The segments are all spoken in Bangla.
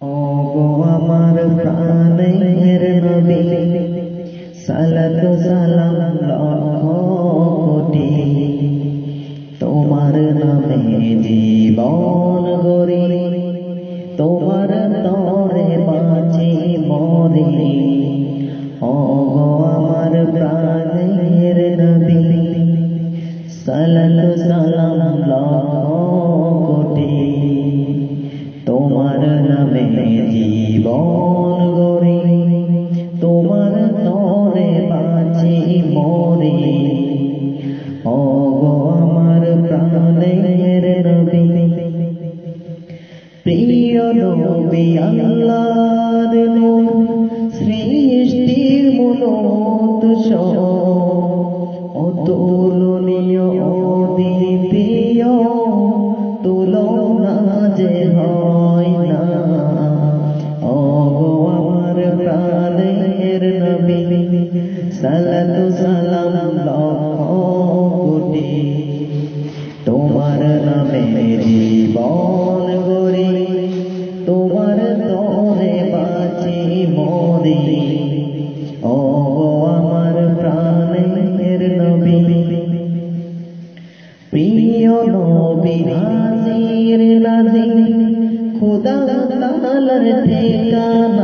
ওগো আমার প্রাণের নবী সালাত সালাম কোটি জীবন গরে তোমার তরে বাঁচি মরে। আমার প্রাণের প্রিয় নবী, আল্লাহর নূর, সৃষ্টির মনোৎস অতুলনীয় সালাতু সালাম লক্ষ কোটি তোমার নামে জীবন গরি তোমার তরে বাঁচি মরি ও আমার প্রাণের নবী প্রিয় নবী, হাজির খুদা তালার ঠিকানা।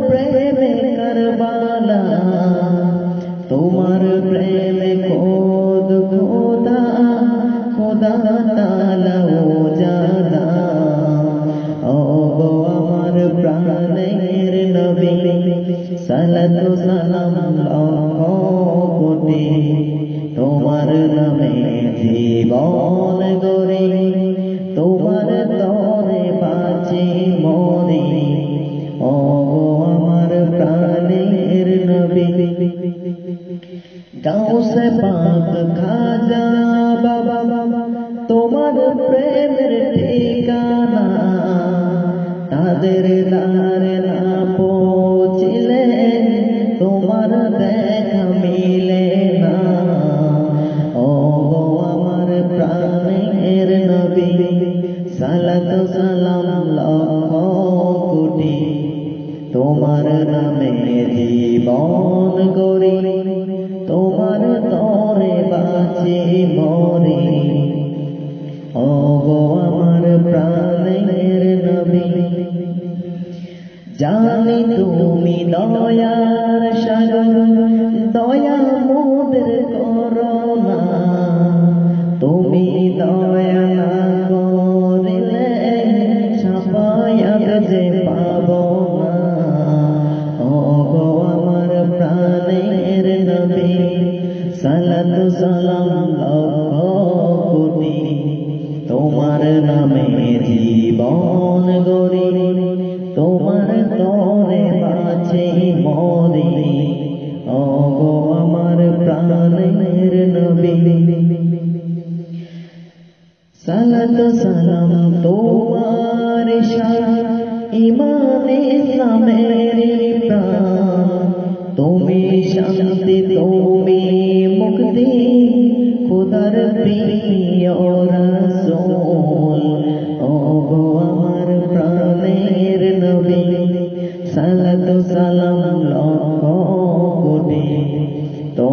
প্রেমে করবালা তোমার প্রেমে খোদ খোদা খোদা তালা ও জানা ও গো আমার প্রাণের নবী সালাতু সালাম লক্ষ তাদের দ্বারে না পৌঁছিলে, তোমার দেখা মিলে না। ও আমার প্রাণের নবী, সালাত সালাম লক্ষ কোটি, তোমার নামে জীবন গরি তোমার জানি তুমি দয়ার সাগর, দয়া মোদের করোনা তুমি দয়া করিলে সাফায়াত যে পাব না। আমার প্রাণের নবী, সালাতু সালাম কোটি। তোমার নামে জীবন গরি তোমার তরে বাঁচে মরি ও গো আমার প্রাণের নবী। সালাত সালাম তোমার ইমানে ইসলামের প্রাণ। তুমি শান্তি, তুমি মুক্তি, খুদার প্রিয়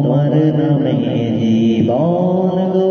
मरना मेरे जीवन को